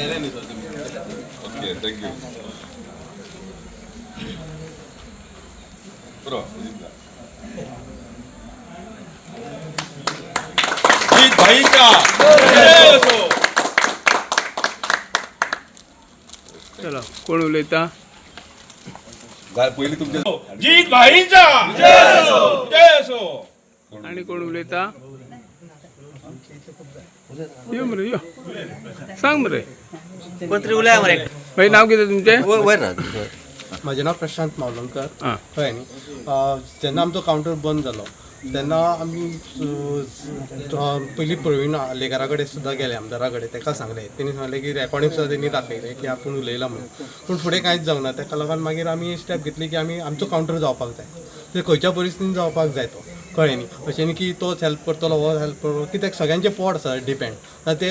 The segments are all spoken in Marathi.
ओके थँक्यू बरो जीत भाईचा जय असो चला कोण उलयता पयलीं तुमचे जीत भाईचा! जय असो जय असो आणि कोण उलयता यो मरे यो सांग मरे. पत्री उलया मरे. भाई नाव कितें तुमचें? म्हजें नांव प्रशांत मावलंकर कळ्ळें न्ही जेन्ना आमचो कावंटर बंद जालो तेन्ना आमी पयलीं प्रवीण आलेकरा कडेन सुद्दां गेले आमदारा कडेन ताका सांगलें. तेणी सांगलें की रेकॉर्डिंग सुद्दां तेणी दाखयलें की आपूण उलयला म्हणून. पूण फुडें कांयच जावंक ना. ताका लागून मागीर आमी स्टेप घेतली की आमी आमचो कावंटर जावपाक जाय. ते खंयच्या परिस्थितीन जावपाक जाय तो. कळ्ळें न्ही अशें न्ही की तोच हेल्प करतलो हो हेल्प करतलो. कित्याक सगळ्यांचें पोट आसा डिपेंड ते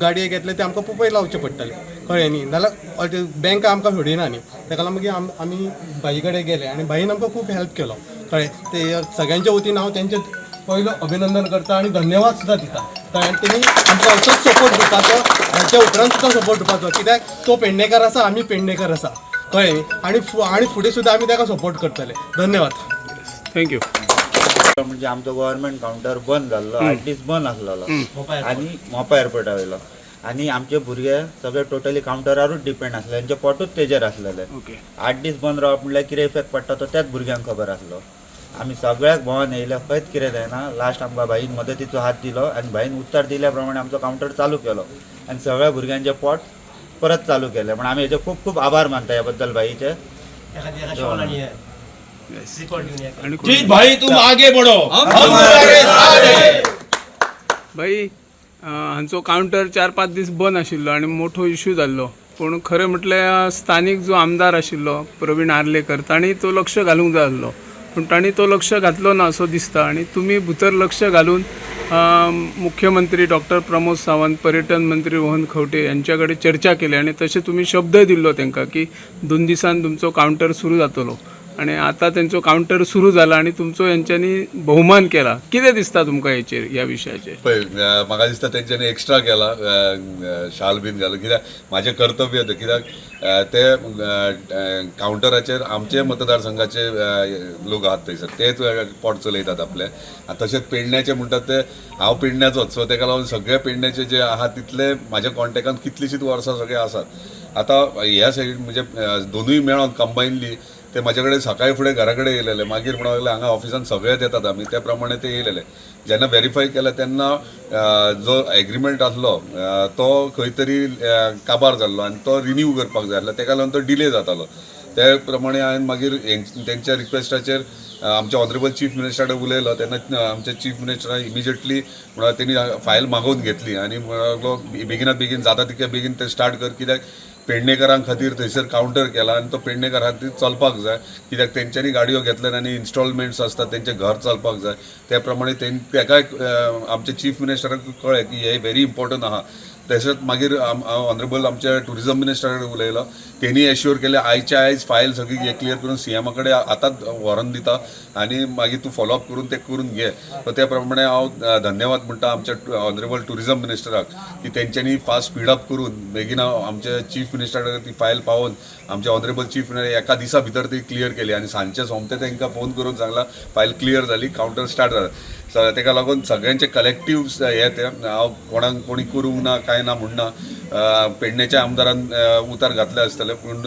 गाडये घेतले ते आमकां पपय लावचे पडटले. कळ्ळें न्ही नाल्यार बँक आमकां सोडिना न्ही. ताका लागून मागीर आम- आमी भाई कडेन गेले आनी भाईन आमकां खूब हेल्प केलो. कळ्ळें ते सगळ्यांच्या वतीन हांव तेंचें पयलो अभिनंदन करता आनी धन्यवाद सुद्दां दिता. कळ्ळें तेणी आमकां असोच सपोर्ट दिवपाचो हाच्या उपरांत सुद्दां सपोर्ट दिवपाचो कित्याक? तो पेडणेकार आसा आमी पेडणेकार आसा. कळ्ळें न्ही आनी आनी फुडें सुद्दां आमी ताका सपोर्ट करतले. धन्यवाद. थँक्यू म्हणजे आमचो गव्हर्नमेंट कावंटर बंद जाल्लो आठ दीस बंद आसलेलो आनी मोपा एअरपोर्टा वयलो आनी आमचे भुरगे सगळे टोटली कावंटरारूच डिपेंड आसले तेंचे पोटूच तेजेर आसलेले ओके. आठ दीस बंद रावप म्हणल्यार कितें इफेक्ट पडटा तो त्याच भुरग्यांक खबर आसलो आमी सगळ्याक भोंवन येयले खंयच कितें जायना लास्ट आमकां भाईन मदतीचो हात दिलो आनी भाईन उत्तर दिल्या प्रमाणे आमचो कावंटर चालू केलो. आनी सगळ्या भुरग्यांचे पोट परत चालू केले. म्हण आमी हेजे खूब खूब आभार मानता ह्या बद्दल भाईचे जीत भाई तुम आगे बढ़ो। हम तुम्हारे साथ हैं। भाई हांचो कावंटर चार पांच दीस बंद आशिल्लो आनी मोठो इश्यू जाल्लो. पूण खरें म्हटल्यार स्थानीक जो आमदार आशिल्लो प्रवीण आर्लेकर तांणी तो लक्ष घालूंक जाय आसलो पूण तांणी तो लक्ष घातलो ना असो दिसता. आनी तुमी भितर लक्ष घालून मुख्यमंत्री डॉक्टर प्रमोद सावंत पर्यटन मंत्री मोहन खवटे यांच्या कडेन चर्चा केली आनी तशें तुमी शब्द दिल्लो तांकां की दोन दिसान तुमचो कावंटर सुरू जातलो. आणि आता त्यांचो काउंटर सुरू झाला आणि तुमचो यांच्यानी बहुमान केला. कितें दिसता तुमकां हेचेर ह्या विशयाचेर पळय म्हाका दिसता तेंच्यांनी एक्स्ट्रा केला. शाल बीन घालून कित्याक म्हाजें कर्तव्य तें कित्याक ते अं, कावंटराचेर आमचे मतदारसंघाचे लोक आहात थंयसर तेच पोट चलयतात आपले. तशेंच पेडण्याचे म्हणटात ते हांव पेडण्याचोच सो तेका लागून सगळे पेडण्याचे जे आहात तितले म्हाज्या कॉन्टेक्टान कितलींशींच वर्सां सगळे आसात आतां ह्या सायडीन म्हणजे दोनूय मेळोन कंबायनली ते म्हाजे कडेन सकाळी फुडें घरा कडेन येयलेले मागीर म्हणून लागले हांगा ऑफिसान सगळेच येतात आमी त्या प्रमाणे ते येयलेले जेन्ना व्हेरीफाय केलें तेन्ना जो एग्रीमेंट आसलो तो खंय तरी काबार जाल्लो आनी तो रिन्यू करपाक जाय आसलो. तेका लागून तो डिले जातालो ते प्रमाणे हांवें मागीर तेंच्या रिक्वेस्टाचेर आमच्या ऑनरेबल चीफ मिनिस्टरा कडेन उलयलो. तेन्ना आमच्या चीफ मिनिस्टरान इमिजिएटली म्हणून तेणी फायल मागोवन घेतली. आनी बेगिनात बेगीन जाता तितके बेगीन ते स्टार्ट कर. कित्याक? पेडणेकरां खातीर थंयसर कावंटर केला आनी तो पेडणेकर खातीर चलपाक जाय. कित्याक तेंच्यांनी गाडयो घेतल्यात आनी इन्स्टॉलमेंट्स आसतात तेंचें घर चलपाक जाय. त्या प्रमाणे तें तेकाय आमच्या चीफ मिनिस्टराक कळ्ळें की हे व्हेरी इम्पॉर्टंट आहा. तशेंच मागीर ऑनरेबल आमच्या टुरिझम मिनिस्टरा कडेन उलयलो तेणी एश्युअर केलें आयच्या आयज फायल सगळी हे क्लियर करून सी एमा कडेन आतांच व्हरोन दिता आनी मागीर तूं फॉलोअप करून ते करून घे. सो त्या प्रमाणे हांव धन्यवाद म्हणटा आमच्या ऑनरेबल टुरिझम मिनिस्टराक की तेंच्यांनी फास्ट स्पीड अप करून बेगीन हांव आमच्या चीफ मिनिस्टरा कडेन ती फायल पावोवन आमच्या ऑनरेबल चीफ मिनिस्टर एका दिसा भितर ती क्लियर केली आनी सांजचे सोमते तांकां फोन करून सांगला फायल क्लियर जाली कावंटर स्टार्ट जाला तेका लागून सगळ्यांचे कलेक्टीव हे ते हांव कोणाक कोणी करूंक ना कांय ना म्हणना ना पेडणेच्या आमदारान उतार घातले आसतले पूण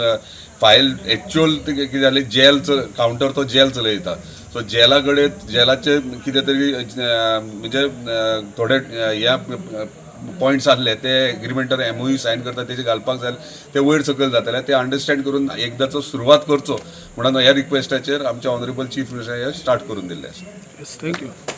फायल एक्च्युअल कितें जालें जेल कावंटर तो जेल चलयता. सो जेला कडेन जेलाचे कितें तरी म्हणजे थोडे हे पॉयंट्स आसले ते एग्रीमेंटार एमओयू सायन करता तेजे घालपाक जाय ते वयर सकयल जातले. ते अंडरस्टँड करून एकदाचो सुरवात करचो. म्हणून ह्या रिक्वेस्टाचेर आमच्या ऑनरेबल चीफ मिनिस्टर स्टार्ट करून दिल्ले आसा थँक्यू